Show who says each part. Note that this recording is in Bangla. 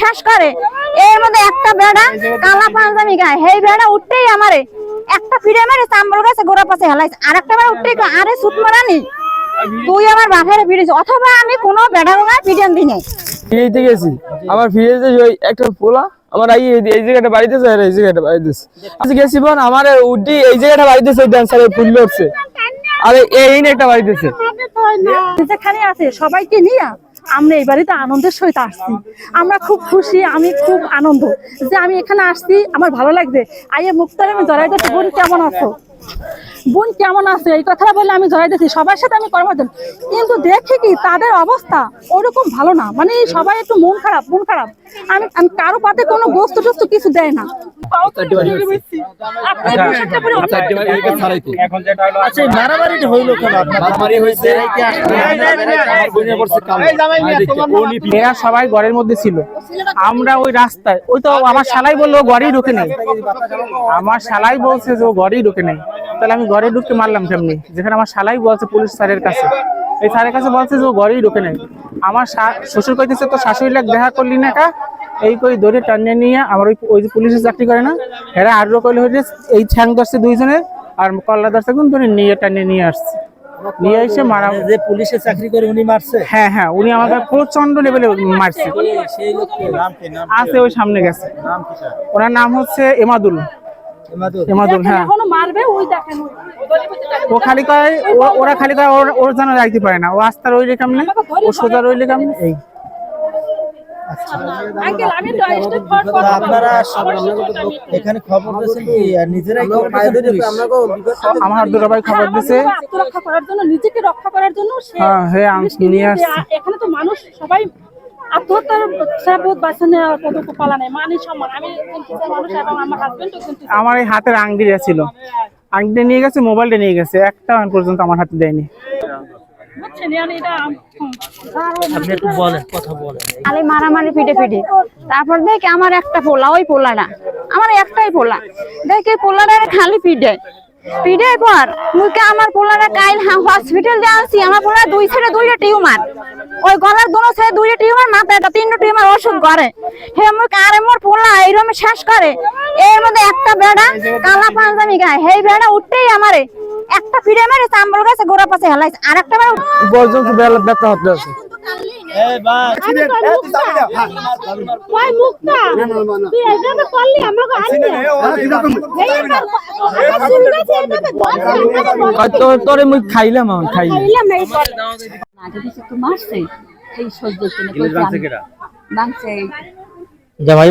Speaker 1: শেষ করে। এর মধ্যে একটা বেড়া কালা পাঞ্জাবি গায়ে। সেই বেড়া উঠতেই আমারে একটা ফিরে মেরে চাম্বল গাছে গোড়া পাশে হেলাইছে। আর একটা বেড়া উঠতেই আরে সুত মারানি তুই আমার বাপের ফিরেছ অথবা আমি কোনো বেড়া গোড়া পিটান দিই নাই
Speaker 2: ফিরেতে গেছি আমার ফিরেতে ওই একটা পোলা আমার এই এই জায়গাটা বাড়িতেছে আর এই জায়গাটা বাড়িতেছে আজ গেছি বোন আমার উডি এই জায়গাটা বাড়িতেছে ওই ডান্সারের ফুল উঠছে আর এই না একটা বাড়িতেছে
Speaker 3: যেখানে আছে সবাইকে নিয়ে আমরা এই বাড়িতে আনন্দের সহিত আসছি। আমরা খুব খুশি, আমি খুব আনন্দ যে আমি এখানে আসছি, আমার ভালো লাগছে। আইয়ে মুক্তার আমি জড়াই বোন কেমন আছো? বোন কেমন আছে? এই কথাটা বলে আমি জড়াই দিচ্ছি সবার সাথে আমি কর্মজন কিন্তু দেখি কি তাদের অবস্থা ওরকম ভালো না। মানে সবাই একটু মন খারাপ মন খারাপ। আমি আমি কারও পাতে কোনো বস্তু টস্তু কিছু দেয় না।
Speaker 4: আচ্ছা
Speaker 5: এরা সবাই ঘরের মধ্যে ছিল। আমরা ওই রাস্তায় ওই তো আমার শালাই বলল ও ঢুকে নেই। আমার শালাই বলছে যে ও ঘরেই ঢুকে নেই। তাহলে আমি ঘরে ঢুকতে মারলাম কেমনি যেখানে আমার শালাই বলছে পুলিশ স্যারের কাছে। এই স্যারের কাছে বলছে যে ও ঘরেই ঢুকে নেই। আমার শ্বশুর কইতেছে তো শাশুড়ি লাগ দেখা করলি না কা? এই কই ধরে টানিয়ে নিয়ে আমার ওই ওই যে পুলিশের চাকরি করে না এরা আরও কইলে হইলে এই ঠ্যাং ধরছে দুইজনের আর কল্লা ধরছে কোন ধরে নিয়ে টানিয়ে নিয়ে আসছে। নিয়ে এসে মারা
Speaker 4: যে পুলিশে চাকরি করে উনি মারছে?
Speaker 5: হ্যাঁ হ্যাঁ উনি আমাকে প্রচণ্ড লেভেলে মারছে। আছে ওই সামনে গেছে। ওনার নাম হচ্ছে এমাদুল। এমাদুল হ্যাঁ।
Speaker 3: মারবে ওই দেখেন
Speaker 5: ও খালি কয় ওরা খালি কয় ওর রাখতে পারে না। ও আস্তা রইলে কেমনে ও সোজা রইলে কেমনে এই? আমার দুটো ভাই খবর দিছে।
Speaker 3: আত্মরক্ষা করার জন্য নিজেকে রক্ষা করার জন্য
Speaker 5: হ্যাঁ, হ্যাঁ, নিয়ে
Speaker 3: এখানে তো মানুষ সবাই আত্মহত্যার ছাড়া বহুত বাঁচা নেওয়া পদক পালা নেই? মানে সম্মান। আমি মানুষ এবং আমার হাজবেন্ডও কিন্তু
Speaker 5: আমার এই হাতের আংটিটা ছিল আংটিটা নিয়ে গেছে মোবাইলটা নিয়ে গেছে একটা পর্যন্ত আমার হাতে দেয়নি।
Speaker 3: বুঝছেন? yani এটা হুম।
Speaker 4: আপনি একটু বলেন কথা বলেন।
Speaker 1: খালি মারামারি পিটে পিটে তারপর দেখি আমার একটা পোলা ওই পোলাটা আমার একটাই পোলা। দেখি পোলাটা খালি পিটে। পিটে পর মুখে আমার পোলাটা কাইল হসপিটাল যে আনছি। আমার পোলা দুই ছেড়ে দুইটা টিউমার। ওই গলার দোনো ছেলে দুইটা টিউমার, মাথায় একটা তিনটা টিউমার ওষুধ করে। হে মুখ আর মোর পোলা এইরকম শেষ করে। এর মধ্যে একটা বেড়া কালা পাঞ্জামি গায়ে। সেই বেড়া, উঠতেই আমারে। একটা ফিরে মেরে চাম্বল গাছে গোড়া পাশে হেলাইছে। আর একটা বেড়া
Speaker 2: পর্যন্ত ব্যথা হতে আছে। তোর তোরে মুই খাইলাম খাইলাম।
Speaker 1: কিছু সেই সহ্য
Speaker 4: জামাই